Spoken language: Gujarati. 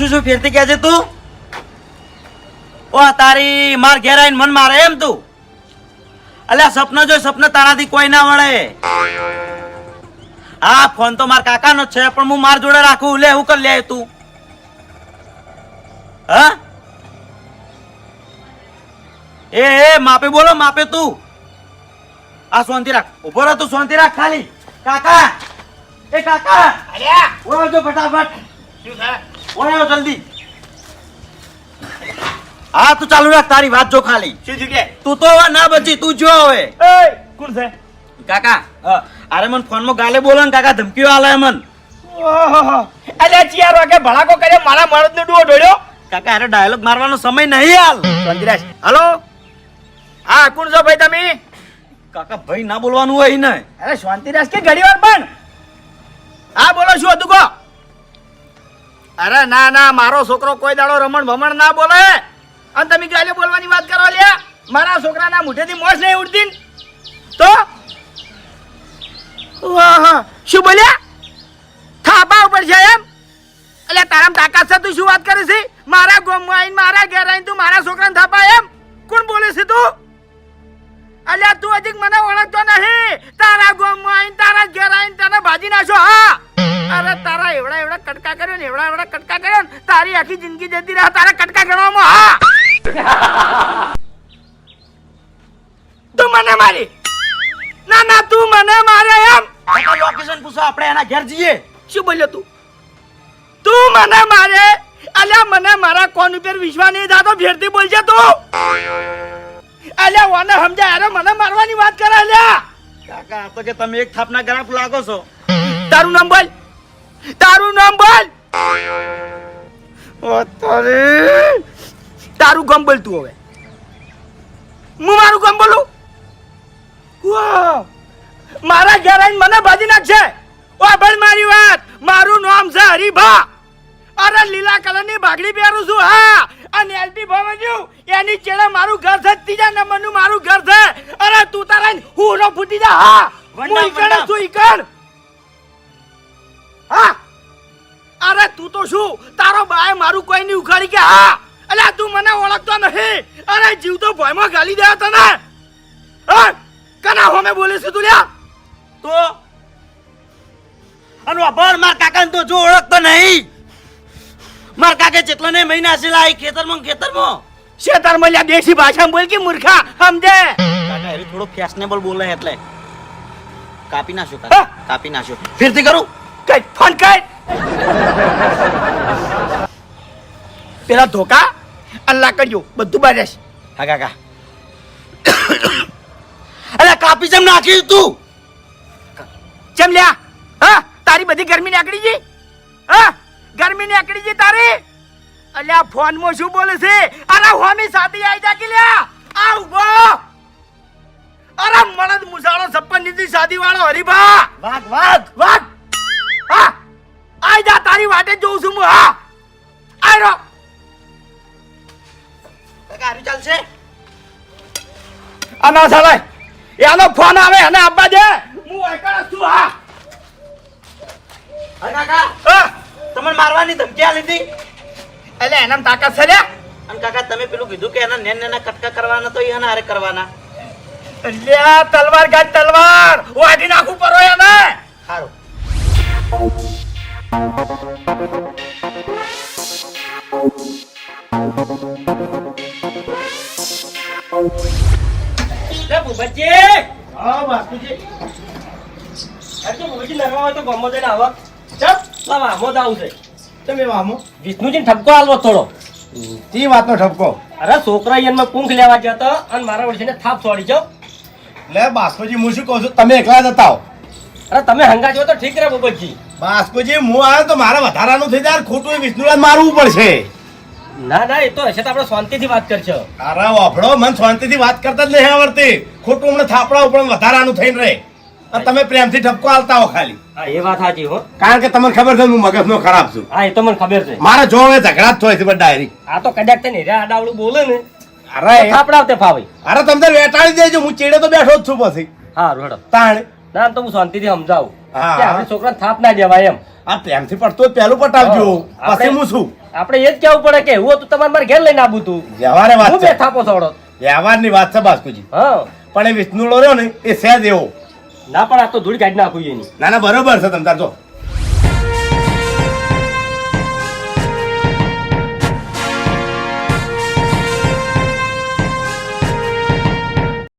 શું શું ફેરતી કહે છે તું? ઓ તારી માર ઘેર આવીને મન મારે એમ તું. અલ્યા સપના જોઈ સપના તારાથી કોઈ ના વળે. હા ફોન તો માર કાકાનો છે પણ હું માર જોડે રાખું. લે હું કર લે તું. હા? એ એ માપે બોલો માપે તું. આ શાંતિ રાખ. ઊભો રહો તું શાંતિ રાખ ખાલી. કાકા! એ કાકા! અલ્યા! ઓળો જો ફટાફટ. શું થાય ઓળો જલ્દી. હા તું ચાલુ રાખ તારી વાત જો ખાલી. શું થયું કે? તું તો હવે ના બચી તું જો હવે. એ કોણ છે? કાકા અરે મન ફોનમાં ગાલે બોલો ને કાકા ધમકીઓ આલે મન. ઓહો ચિયાર વાગે ભડાકો કર્યો મારા મરદનો ડુઓ ઢોળ્યો. કાકા અરે ડાયલોગ મારવાનો સમય નહીં હાલ. સંજરાશ હલો? હા કોણ છો ભાઈ તમે? કાકા ભાઈ ના બોલવાનું હોય ને. અરે શાંતિરાજ કે ઘડી વાર પણ? હા બોલો શું હતું કહો? અરે ના ના, મારો છોકરો કોઈ દાડો રમણ ભમણ ના બોલે. અને તમે ગાલે બોલવાની વાત કરો લ્યા. મારા છોકરાના મુઠેથી મોસ નહીં ઉડતી તો? શું બોલ્યા? થાપા ઉપર છે એમ? એટલે તારામ તાકાત છે તું શું વાત કરે છે? મારા ગોમમાં આવીને મારા ઘેર આવીને તું મારા છોકરાને થાપા એમ? કોણ બોલે છે તું? અલ્યા, તું હજી મને ઓળખતો નહીં. તારા ગોમમાં આવીને તારા ઘેર આવીને તને ભાજી નાખો હા? અરે તારા એવડા એવડા કટકા કર્યો ને એવડા એવડા કટકા કર્યો ને તારી આખી જિંદગી જતી રહે તારા કટકા ગણવામાં હા. તું મને મારી. ના ના તું મને મારે એમ. લોકેશન પૂછો આપણે એના ઘેર જઈએ. શું બોલ્યો તું? તું મને મારે. અલ્યા મને મારા કોન ઉપર વિશ્વાસ નહીં થતો ફેરથી બોલજે તું. અલ્યા ઓને સમજાય અરે મને મારવાની વાત કરે અલ્યા. કાકા તો કે તમે એક થાપના ગ્રાફ લાગો છો. તારું નામ બોલ. તારું નામ બોલ. અત્યારે તારું. ગમ બોલ તું હવે. હું મારું ગમ બોલું? મારા ઘેર મને ભાજી નાખશે ઓભળ મારી વાત. મારું નામ છે હરિભા. અરે લીલા કલરની બાગડી પહેરું છું, હા. અને એલપી ભવન્યુ એની ચેડે મારું ઘર છે, ત્રીજા નંબરનું મારું ઘર છે. અરે તું તારા હું નો ફૂટી જા, હા. હું ઈકણ છું, ઈકણ. હા? અરે તું તો શું? તારો બાય મારું કોઈ નહીં ઉખાડી કે હા? અલ્યા તું મને ઓળખતો નહીં અરે જીવ તો ભયમાં ગાલી દે તને. હા? કના હોમે બોલે છે તું લ્યા? તો? અનુ અભર માર કાકા તો જો ઓળખતો નહીં. માર કાકે જેટલો ને મહિના છે ખેતર ખેતરમાં ખેતર ખેતરમાં. શેતર લ્યા દેશી ભાષામાં બોલ કે મૂર્ખા સમજે? કાકા એ થોડો ફેશનેબલ બોલે એટલે. કાપી નાખ્યો? કાપી નાખ્યો. ફિરથી કરું? કઈ ફોન કઈ પેલા ધોકા અલ્લાહ કરજો બધું બારેશ હા કાકા. અરે કાપી જેમ નાખી તું. જેમ લ્યા. હા તારી બધી ગરમી નીકળી ગઈ. હા ગરમી નીકળી ગઈ તારી. અલ્યા ફોનમાં શું બોલે છે? અરે હોમી સાથે આવી જા કે લ્યા. આ ઊભો. અરે મણદ મુસાળો છપ્પન નીતિ શાદી વાળો હરીભા. વાઘ વાઘ. હા આઈ જા તારી વાટે જોઉં છું હું હા. આઈ રો કાકા ચાલશે? આ ના એનો ફોન આવે અને આપવા દે. હું એકણ છું હા. હા કાકા તમને મારવાની ધમકી આલી હતી? એટલે એનામ તાકાત છે લ્યા અને કાકા તમે પેલું કીધું કે એના નેન નેના કટકા કરવાના તો એના હારે કરવાના. તલવાર ગાડ તલવાર. વાઢી નાખું પરો એને. સારું વિષ્ણુજી ઠપકો આલવો થોડો. તી વાતનો ઠપકો. અરે છોકરા એનમાં પૂંખ લેવા જતો અને મારા ઓળખીને થાપ છોડી છો લે બાસ્કોજી હું શું કહું છું? તમે એકલા જતા હો. અરે તમે હંગા છો તો ઠીક રે ભૂપતજી. બાસ્કોજી હું આવ્યો તો મારે વધારાનું થઈ જાય ખોટું વિષ્ણુરાજ મારવું પડશે. ના ના એ તો હશે તો આપણે શાંતિથી વાત કરશો. અરે વાફડો મન શાંતિથી વાત કરતા જ નહીં આવડતી. ખોટું હમણાં થાપડા ઉપર વધારાનું થઈને રહે. તમે પ્રેમથી ઠપકો આલતા હો ખાલી. હા એ વાત સાચી હો. કારણ કે તમને ખબર છે હું મગજનો ખરાબ છું. હા એ તો મને ખબર છે. મારે જો હવે ઝઘડા જ થાય છે ડાયરી. આ તો કદાચ તને રે આડાવડું બોલે ને અરે થાપડા આવતે ફાવે. અરે તમને વેટાળી દેજો હું ચેડે તો બેઠો જ છું પછી. હા રોડો તાણ. ના તો હું શાંતિથી સમજાવું. હા. કે આપણે છોકરા થાપ ના દેવાય એમ. આ પ્રેમથી પડતો પહેલું પટાવજો. પછી હું છું. આપણે એ જ કેવું પડે કે એવું હતું તમારે મારે ઘેર લઈને આવું તું વ્યવહારે વાત હું બે થાપો છોડો. વ્યવહારની વાત છે બાસ્કુજી હા. પણ એ વિષ્ણુડો રહ્યો ને એ સહેજ એવો. ના પણ આ તો ધૂળ કાઢી નાખું એની. ના ના બરોબર છે તમ તાર જો.